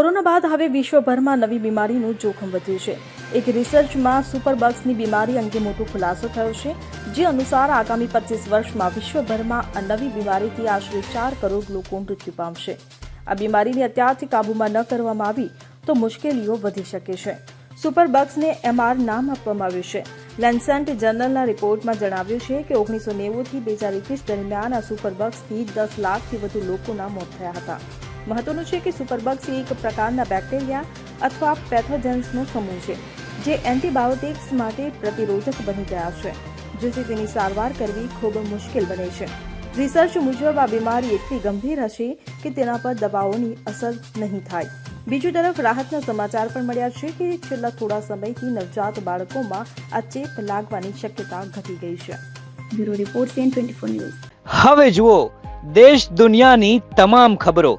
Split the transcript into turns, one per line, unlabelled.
Corona બાદ હવે વિશ્વભરમાં નવી બીમારીનું જોખમ વધ્યું છે. એક રિસર્ચમાં સુપરબગ્સની બીમારી અંગે મોટો ખુલાસો થયો છે, જે અનુસાર આગામી પચીસ વર્ષમાં વિશ્વભરમાં આ નવી બીમારીથી આશરે ચાર કરોડ લોકો મૃત્યુ પામશે. આ બીમારીને અત્યારથી કાબૂમાં ન કરવામાં આવી તો મુશ્કેલીઓ વધી શકે છે. સુપરબગ્સને એમઆર નામ આપવામાં આવ્યું છે. લેન્સેન્ટ જર્નલના રિપોર્ટમાં જણાવ્યું છે કે ઓગણીસો નેવુંથી બે હજાર એકવીસ દરમિયાન આ સુપરબગ્સથી દસ લાખથી વધુ લોકોના મોત થયા હતા. મહત્વનું છે કે સુપરબગ્સ એક પ્રકારના બેક્ટેરિયા અથવા પેથોજન્સનો સમૂહ છે, જે એન્ટીબાયોટિક્સ માટે પ્રતિરોધક બની ગયા છે. જેથી તેની સારવાર કરવી ખૂબ મુશ્કેલ બને છે. રિસર્ચ મુજબ આ બીમારી એટલી ગંભીર હશે કે તેના પર દવાઓની અસર નહીં થાય. બીજી તરફ રાહતના સમાચાર પણ મળ્યા છે કે છેલ્લા થોડા સમયથી નવજાત બાળકોમાં આ ચેપ લાગવાની શક્યતા ઘટી ગઈ છે.
Bureau report news.
હવે જુઓ, દેશ દુનિયાની તમામ ખબરો.